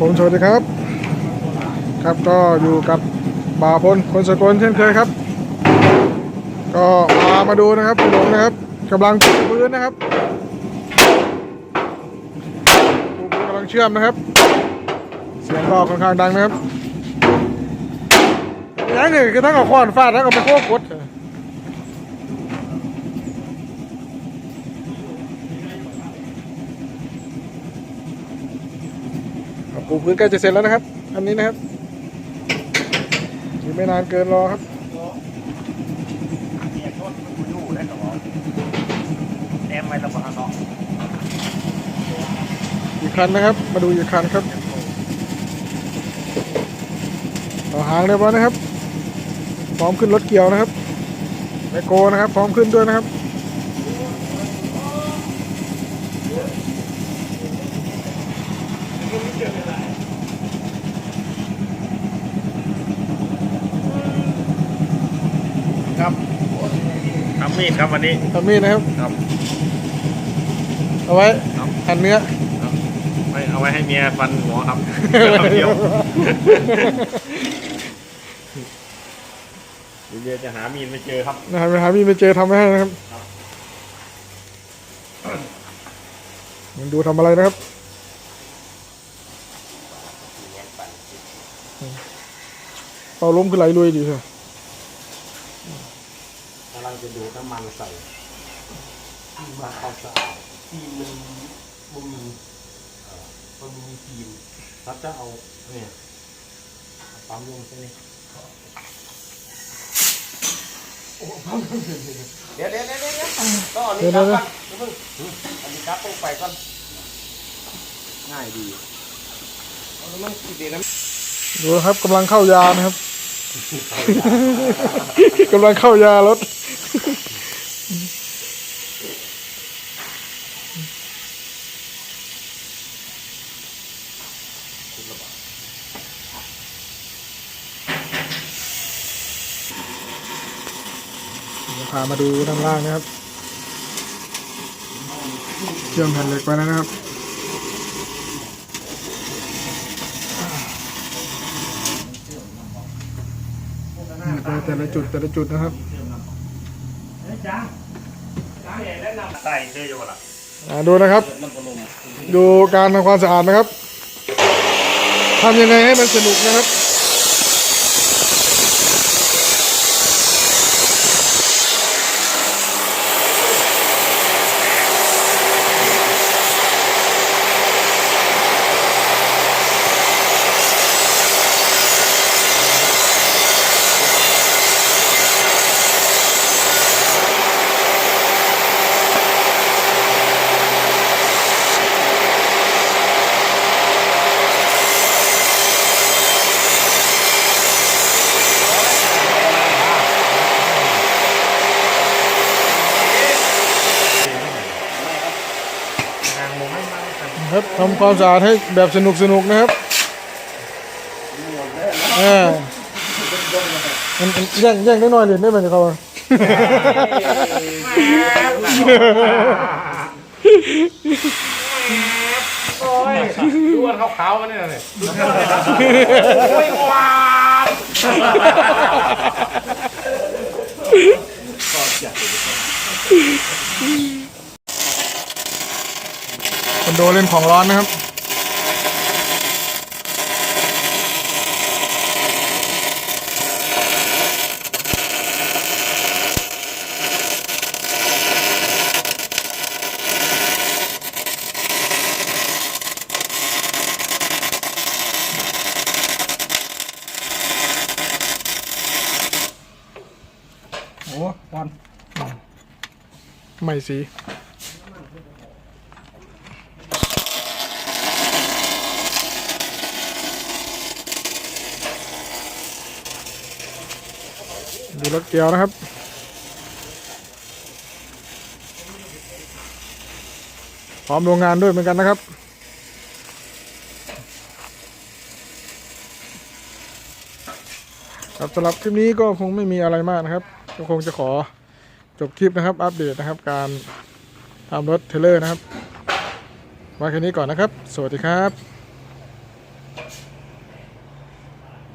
ผมสวัสดีครับ ครับก็อยู่กับบ่าพลคนสกลเช่นเคยครับ ก็มามาดูนะครับพี่หลงนะครับกำลังปูพื้นนะครับปูพื้นกำลังเชื่อมนะครับ เสียงก็ค่อนข้างดังนะครับอย่างหนึ่งคือทั้งเอาค้อนฟาดทั้งเอาไปโคกกดครับ ปูพื้นใกล้จะเสร็จแล้วนะครับ อันนี้นะครับอีกไม่นานเกินรอครับเมียโทษมันอยู่ได้กับว่าแอมไว้ระวังเนาะอีกคันนะครับ มาดูอีกคันครับต่อหางเรียบร้อยนะครับ พร้อมขึ้นรถเกี่ยวนะครับไมโกนะครับ พร้อมขึ้นด้วยนะครับ ครับทำมีดครับวันนี้ทำมีดนะครับ ครับ เอาไว้ครับหั่นเนื้อไม่เอาไว้ให้เมียฟันหัวครับเดียวเดี๋ยวจะหามีดไม่เจอครับนะครับไปหามีดไปเจอทำไว้ให้นะครับครับมันดูทำอะไรนะครับเป่าล้มคือไหลลุยดีเถอะกำลัง จะดูดน้ำมันใส่มาเข้าสะอาดทีมมันบ่มีเอ่อมันบ่มีทีมรับจะเอาเนี่ยเอาปั๊มลงใช่ไหมเดี๋ยวเดี๋ยวเดี๋ยวเดี๋ยวต้องเอาอันนี้กลับก่อนเดี๋ยวเพิ่งอันนี้กลับลงไปก่อนง่ายดีเอาแล้วมันติดเดี๋ยวน้ำดูนะครับกำลังเข้ายานะครับกำลังเข้ายารถ พามาดูด้านล่างนะครับเชื่อมแผ่นเหล็กไว้นะครับนี่แต่ละจุดแต่ละจุดนะครับใส่เสื้ออยู่ล่ะดูนะครับ ดูการทำความสะอาดนะครับทำยังไงให้มันสนุกนะครับ ครับครับทำความสะอาดให้แบบสนุกสนุกนะครับเออมันมันแย่งแย่งได้หน่อยเลยได้ไหมเนี่ยเขาว่าโอ้ยดูอันขาวๆมันนี่เลยโอ้ยหวานคอ นโดเล่นของร้อนนะครับ โอ้บอลไม่สี ดูรถเกียวนะครับ พร้อมโรงงานด้วยเหมือนกันนะครับ ครับสำหรับคลิปนี้ก็คงไม่มีอะไรมากนะครับ ก็คงจะขอจบคลิปนะครับ อัปเดตนะครับ การทำรถเทเลอร์นะครับไว้แค่นี้ก่อนนะครับ สวัสดีครับ